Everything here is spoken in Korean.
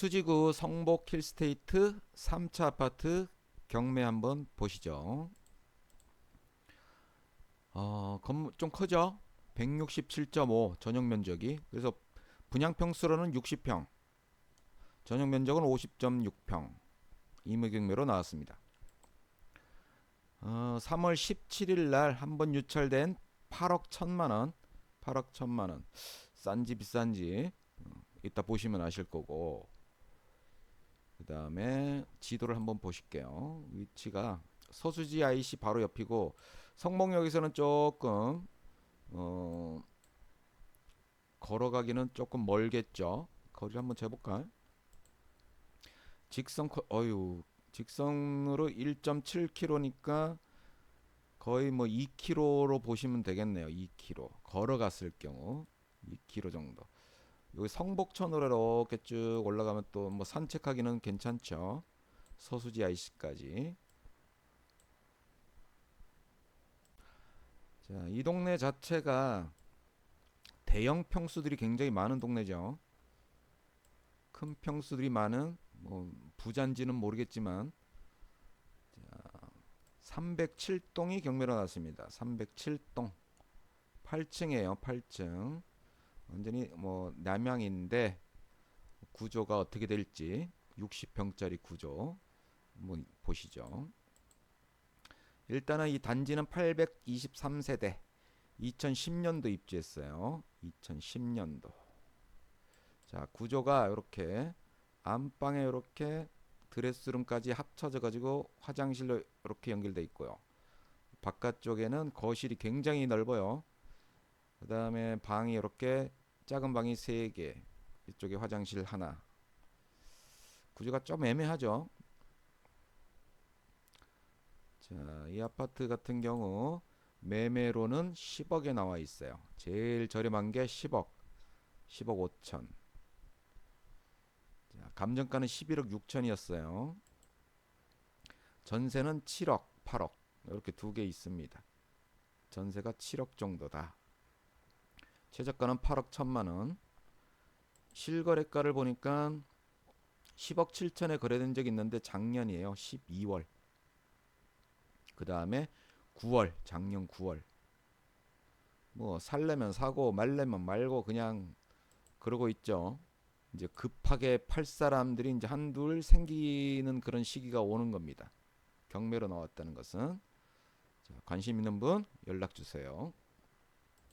수지구 성복 힐스테이트 3차 아파트 경매 한번 보시죠. 어, 좀 크죠? 167.5 전용 면적이. 그래서 분양 평수로는 60평. 전용 면적은 50.6평. 임의 경매로 나왔습니다. 어, 3월 17일 날 한 번 유찰된 8억 1천만 원. 8억 1천만 원. 싼지 비싼지 어, 이따 보시면 아실 거고. 그 다음에 지도를 한번 보실게요. 위치가 서수지 IC 바로 옆이고 성목역에서는 조금 어, 걸어가기는 조금 멀겠죠. 거리를 한번 재볼까요? 직선 코- 어유 직선으로 1.7km니까 거의 뭐 2km로 보시면 되겠네요. 2km 걸어갔을 경우 2km 정도. 여기 성복천으로 이렇게 쭉 올라가면 또 뭐 산책하기는 괜찮죠. 서수지 IC까지. 자, 이 동네 자체가 대형 평수들이 굉장히 많은 동네죠. 큰 평수들이 많은 뭐 부자인지는 모르겠지만 자, 307동이 경매로 나왔습니다. 307동 8층이에요. 8층. 완전히 뭐 남향인데 구조가 어떻게 될지 60평짜리 구조 한번 보시죠. 일단은 이 단지는 823세대 2010년도 입주했어요. 2010년도. 자, 구조가 이렇게 안방에 이렇게 드레스룸까지 합쳐져 가지고 화장실로 이렇게 연결돼 있고요. 바깥쪽에는 거실이 굉장히 넓어요. 그다음에 방이 이렇게 작은 방이 세 개, 이쪽에 화장실 하나. 구조가 좀 애매하죠. 자, 이 아파트 같은 경우 매매로는 10억에 나와 있어요. 제일 저렴한 게 10억, 10억 5천. 자, 감정가는 11억 6천이었어요. 전세는 7억, 8억 이렇게 두 개 있습니다. 전세가 7억 정도다. 최저가는 8억 1천만 원. 실거래가를 보니까 10억 7천에 거래된 적이 있는데 작년이에요. 12월. 그 다음에 9월, 작년 9월. 뭐 살려면 사고 말려면 말고 그냥 그러고 있죠. 이제 급하게 팔 사람들이 이제 한둘 생기는 그런 시기가 오는 겁니다. 경매로 나왔다는 것은 자, 관심 있는 분 연락 주세요.